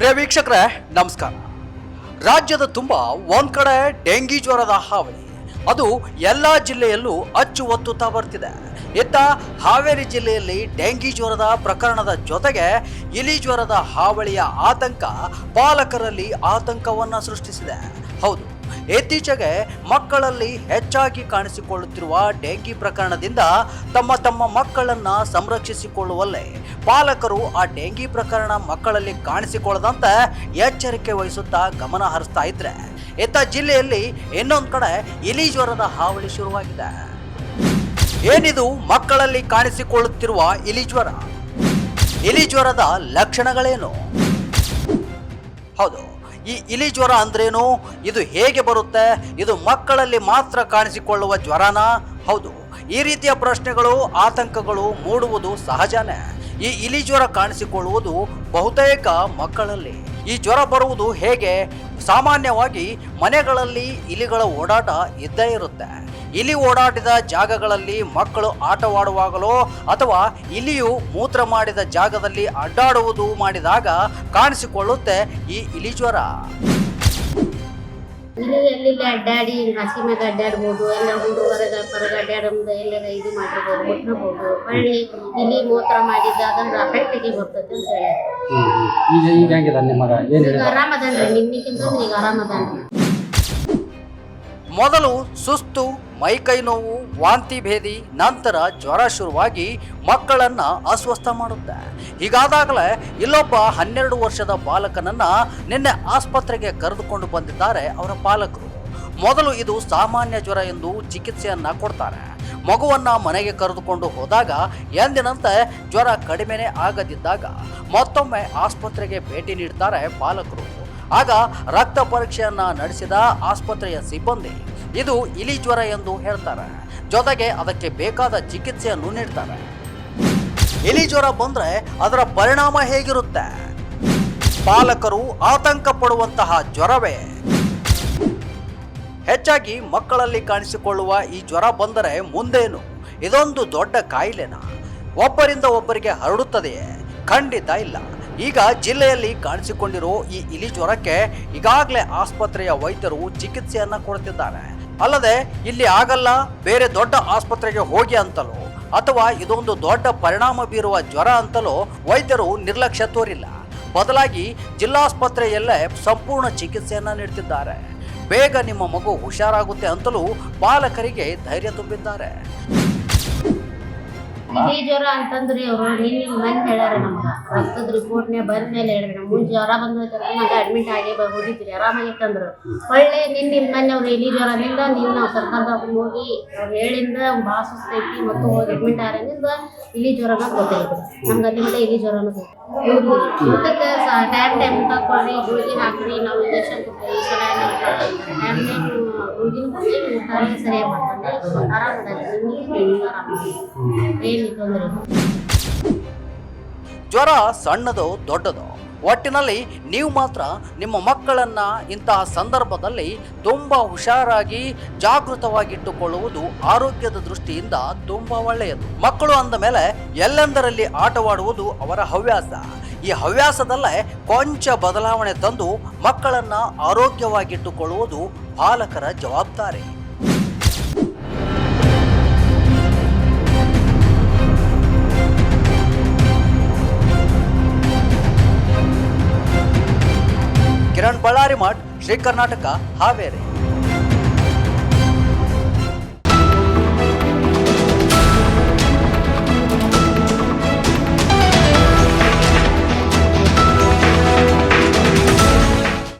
ಪ್ರಿಯ ವೀಕ್ಷಕರೇ, ನಮಸ್ಕಾರ. ರಾಜ್ಯದ ತುಂಬ ಒಂದು ಕಡೆ ಡೆಂಗಿ ಜ್ವರದ ಹಾವಳಿ. ಅದು ಎಲ್ಲ ಜಿಲ್ಲೆಯಲ್ಲೂ ಅಚ್ಚು ಒತ್ತುತ್ತಾ ಬರ್ತಿದೆ. ಇತ್ತ ಹಾವೇರಿ ಜಿಲ್ಲೆಯಲ್ಲಿ ಡೆಂಗಿ ಜ್ವರದ ಪ್ರಕರಣದ ಜೊತೆಗೆ ಇಲಿ ಜ್ವರದ ಹಾವಳಿಯ ಆತಂಕ ಪಾಲಕರಲ್ಲಿ ಆತಂಕವನ್ನ ಸೃಷ್ಟಿಸಿದೆ. ಹೌದು ಇತ್ತೀಚೆಗೆ ಮಕ್ಕಳಲ್ಲಿ ಹೆಚ್ಚಾಗಿ ಕಾಣಿಸಿಕೊಳ್ಳುತ್ತಿರುವ ಡೆಂಗಿ ಪ್ರಕರಣದಿಂದ ತಮ್ಮ ತಮ್ಮ ಮಕ್ಕಳನ್ನ ಸಂರಕ್ಷಿಸಿಕೊಳ್ಳುವಲ್ಲೇ ಪಾಲಕರು ಆ ಡೆಂಗಿ ಪ್ರಕರಣ ಮಕ್ಕಳಲ್ಲಿ ಕಾಣಿಸಿಕೊಳ್ಳದಂತೆ ಎಚ್ಚರಿಕೆ ವಹಿಸುತ್ತಾ ಗಮನ ಹರಿಸ್ತಾ ಇದ್ರೆ. ಇತ್ತ ಜಿಲ್ಲೆಯಲ್ಲಿ ಇನ್ನೊಂದು ಕಡೆ ಇಲಿ ಜ್ವರದ ಹಾವಳಿ ಶುರುವಾಗಿದೆ. ಏನಿದು ಮಕ್ಕಳಲ್ಲಿ ಕಾಣಿಸಿಕೊಳ್ಳುತ್ತಿರುವ ಇಲಿ ಜ್ವರ? ಇಲಿ ಜ್ವರದ ಲಕ್ಷಣಗಳೇನು? ಹೌದು. ಈ ಇಲಿ ಜ್ವರ ಅಂದ್ರೇನು? ಇದು ಹೇಗೆ ಬರುತ್ತೆ? ಇದು ಮಕ್ಕಳಲ್ಲಿ ಮಾತ್ರ ಕಾಣಿಸಿಕೊಳ್ಳುವ ಜ್ವರನಾ? ಹೌದು. ಈ ರೀತಿಯ ಪ್ರಶ್ನೆಗಳು, ಆತಂಕಗಳು ಮೂಡುವುದು ಸಹಜನೇ. ಈ ಇಲಿ ಜ್ವರ ಕಾಣಿಸಿಕೊಳ್ಳುವುದು ಬಹುತೇಕ ಮಕ್ಕಳಲ್ಲಿ. ಈ ಜ್ವರ ಬರುವುದು ಹೇಗೆ? ಸಾಮಾನ್ಯವಾಗಿ ಮನೆಗಳಲ್ಲಿ ಇಲಿಗಳ ಓಡಾಟ ಇದ್ದೇ ಇರುತ್ತೆ. ಇಲಿ ಓಡಾಡಿದ ಜಾಗಗಳಲ್ಲಿ ಮಕ್ಕಳು ಆಟವಾಡುವಾಗಲೋ ಅಥವಾ ಇಲಿಯು ಮೂತ್ರ ಮಾಡಿದ ಜಾಗದಲ್ಲಿ ಅಡ್ಡಾಡುವುದು ಮಾಡಿದಾಗ ಕಾಣಿಸಿಕೊಳ್ಳುತ್ತೆ ಈ ಇಲಿ ಜ್ವರ. ಇಲ್ಲಿ ಎಲ್ಲಿ ಅಡ್ಡಾಡಿ ಹಸಿ ಮ್ಯಾಗ ಅಡ್ಡಾಡ್ಬೋದು, ಎಲ್ಲ ಹುಡುಗ ಹೊರಗ ಹೊರಗ ಎಲ್ಲರ ಇದು ಮಾಡಿರ್ಬೋದು ಮುಟ್ಟಿರ್ಬೋದು ಹೊಳ್ಳಿ ಇಲ್ಲಿ ಮೂತ್ರ ಮಾಡಿದ್ದ ಅದನ್ನ ಅಫೆಕ್ಟಿಗೆ ಬರ್ತದೆ ಅಂತ ಹೇಳಿ ಈಗ ಈಗ ಹೆಂಗಿದೆ ನಿಮ್ಮ ಮಗ? ಏನು ಈಗ ಹೇಳಿದ ಆರಾಮದನ್ರಿ ನಿನ್ನಿಕ್ಕಿಂತ ಈಗ ಆರಾಮದನ್ರಿ. ಮೊದಲು ಸುಸ್ತು ಮೈಕೈ ನೋವು ವಾಂತಿ ಭೇದಿ ನಂತರ ಜ್ವರ ಶುರುವಾಗಿ ಮಕ್ಕಳನ್ನ ಅಸ್ವಸ್ಥ ಮಾಡುತ್ತೆ. ಹೀಗಾದಾಗಲೇ ಇಲ್ಲೊಬ್ಬ ಹನ್ನೆರಡು ವರ್ಷದ ಬಾಲಕನನ್ನ ನಿನ್ನೆ ಆಸ್ಪತ್ರೆಗೆ ಕರೆದುಕೊಂಡು ಬಂದಿದ್ದಾರೆ ಅವರ ಪಾಲಕರು. ಮೊದಲು ಇದು ಸಾಮಾನ್ಯ ಜ್ವರ ಎಂದು ಚಿಕಿತ್ಸೆಯನ್ನ ಕೊಡ್ತಾರೆ. ಮಗುವನ್ನ ಮನೆಗೆ ಕರೆದುಕೊಂಡು ಹೋದಾಗ ಎಂದಿನಂತೆ ಜ್ವರ ಕಡಿಮೆನೇ ಆಗದಿದ್ದಾಗ ಮತ್ತೊಮ್ಮೆ ಆಸ್ಪತ್ರೆಗೆ ಭೇಟಿ ನೀಡ್ತಾರೆ ಪಾಲಕರು. ಆಗ ರಕ್ತ ಪರೀಕ್ಷೆಯನ್ನ ನಡೆಸಿದ ಆಸ್ಪತ್ರೆಯ ಸಿಬ್ಬಂದಿ ಇದು ಇಲಿ ಜ್ವರ ಎಂದು ಹೇಳ್ತಾರೆ. ಜೊತೆಗೆ ಅದಕ್ಕೆ ಬೇಕಾದ ಚಿಕಿತ್ಸೆಯನ್ನು ನೀಡ್ತಾರೆ. ಇಲಿ ಜ್ವರ ಬಂದ್ರೆ ಅದರ ಪರಿಣಾಮ ಹೇಗಿರುತ್ತೆ? ಪಾಲಕರು ಆತಂಕ ಪಡುವಂತಹ ಜ್ವರವೇ? ಹೆಚ್ಚಾಗಿ ಮಕ್ಕಳಲ್ಲಿ ಕಾಣಿಸಿಕೊಳ್ಳುವ ಈ ಜ್ವರ ಬಂದರೆ ಮುಂದೇನು? ಇದೊಂದು ದೊಡ್ಡ ಕಾಯಿಲೆನಾ? ಒಬ್ಬರಿಂದ ಒಬ್ಬರಿಗೆ ಹರಡುತ್ತದೆಯೇ? ಖಂಡಿತ ಇಲ್ಲ. ಈಗ ಜಿಲ್ಲೆಯಲ್ಲಿ ಕಾಣಿಸಿಕೊಂಡಿರೋ ಈ ಇಲಿ ಜ್ವರಕ್ಕೆ ಈಗಾಗಲೇ ಆಸ್ಪತ್ರೆಯ ವೈದ್ಯರು ಚಿಕಿತ್ಸೆಯನ್ನ ಕೊಡ್ತಿದ್ದಾರೆ. ಅಲ್ಲದೆ ಇಲ್ಲಿ ಆಗಲ್ಲ, ಬೇರೆ ದೊಡ್ಡ ಆಸ್ಪತ್ರೆಗೆ ಹೋಗಿ ಅಂತಲೋ ಅಥವಾ ಇದೊಂದು ದೊಡ್ಡ ಪರಿಣಾಮ ಬೀರುವ ಜ್ವರ ಅಂತಲೋ ವೈದ್ಯರು ನಿರ್ಲಕ್ಷ್ಯ ತೋರಿಲ್ಲ. ಬದಲಾಗಿ ಜಿಲ್ಲಾಸ್ಪತ್ರೆಯಲ್ಲೇ ಸಂಪೂರ್ಣ ಚಿಕಿತ್ಸೆಯನ್ನ ನೀಡ್ತಿದ್ದಾರೆ. ಬೇಗ ನಿಮ್ಮ ಮಗು ಹುಷಾರಾಗುತ್ತೆ ಅಂತಲೂ ಪಾಲಕರಿಗೆ ಧೈರ್ಯ ತುಂಬಿದ್ದಾರೆ. ಇದೇ ಜ್ವರ ಅಂತಂದ್ರಿ ಅವರು. ನಿನ್ನೆ ಮನೆ ಹೇಳ್ಯಾರ ನಮ್ಗ ರಕ್ತದ ರಿಪೋರ್ಟ್ನೇ ಬಂದ ಮೇಲೆ ಹೇಳ್ರಿ ನಮ್ಮ ಮುಂಚೆ ಜ್ವರ ಬಂದೈತೆ ಮತ್ತೆ ಅಡ್ಮಿಟ್ ಆಗಿ ಬ- ಹೋಗಿದ್ರಿ ಆರಾಮಾಗಿತ್ತಂದ್ರು ಒಳ್ಳೆ ನಿನ್ನೆ ಮನೆ ಅವ್ರು ಎಲಿ ಜ್ವರದಿಂದ ನಿನ್ನ ನಾವು ಸರ್ಕಾರದಾಗ ಹೋಗಿ ಅವ್ರು ಹೇಳಿಂದ ಭಾಳ ಸುಸ್ತೈತಿ ಮತ್ತು ಹೋಗಿ ಅಡ್ಮಿಟ್ ಆಗಿಂದ ಇಲಿ ಜ್ವರನ ಗೊತ್ತಾಯ್ತು ನಮ್ಗೆ ಅಲ್ಲಿಂದ ಇಲಿ ಜ್ವರನ ಗೊತ್ತಾಯ್ತು ಊಟಕ್ಕೆ ಟೈಮ್ ಟೈಮ್ ಊಟ ಕೊಡ್ರಿ ಗುಳಿಗೆ ಹಾಕ್ರಿ ನಾವು ಇಂಜೆಕ್ಷನ್ ಕೊಡ್ತೀವಿ. ಟೈಮ್ ಟೈಮ್ ಗುಳಿಗಿನ ಕೊಡ್ತೀವಿ ಊಟ ಸರಿಯಾಗಿ ಮಾಡ್ತಾರೆ ನಿಮ್ಗೆ ಆರಾಮ ಏನು ಜ್ವರ ಸಣ್ಣದೋ, ದೊಡ್ಡದು. ಒಟ್ಟಿನಲ್ಲಿ ನೀವು ಮಾತ್ರ ನಿಮ್ಮ ಮಕ್ಕಳನ್ನ ಇಂತಹ ಸಂದರ್ಭದಲ್ಲಿ ತುಂಬಾ ಹುಷಾರಾಗಿ ಜಾಗೃತವಾಗಿಟ್ಟುಕೊಳ್ಳುವುದು ಆರೋಗ್ಯದ ದೃಷ್ಟಿಯಿಂದ ತುಂಬಾ ಒಳ್ಳೆಯದು. ಮಕ್ಕಳು ಅಂದ ಮೇಲೆ ಎಲ್ಲೆಂದರಲ್ಲಿ ಆಟವಾಡುವುದು ಅವರ ಹವ್ಯಾಸ. ಈ ಹವ್ಯಾಸದಲ್ಲೇ ಕೊಂಚ ಬದಲಾವಣೆ ತಂದು ಮಕ್ಕಳನ್ನ ಆರೋಗ್ಯವಾಗಿಟ್ಟುಕೊಳ್ಳುವುದು ಪಾಲಕರ ಜವಾಬ್ದಾರಿ. ಕಿರಣ್ ಬಳ್ಳಾರಿ ಮಠ್ ಶ್ರೀ ಕರ್ನಾಟಕ ಹಾವೇರಿ.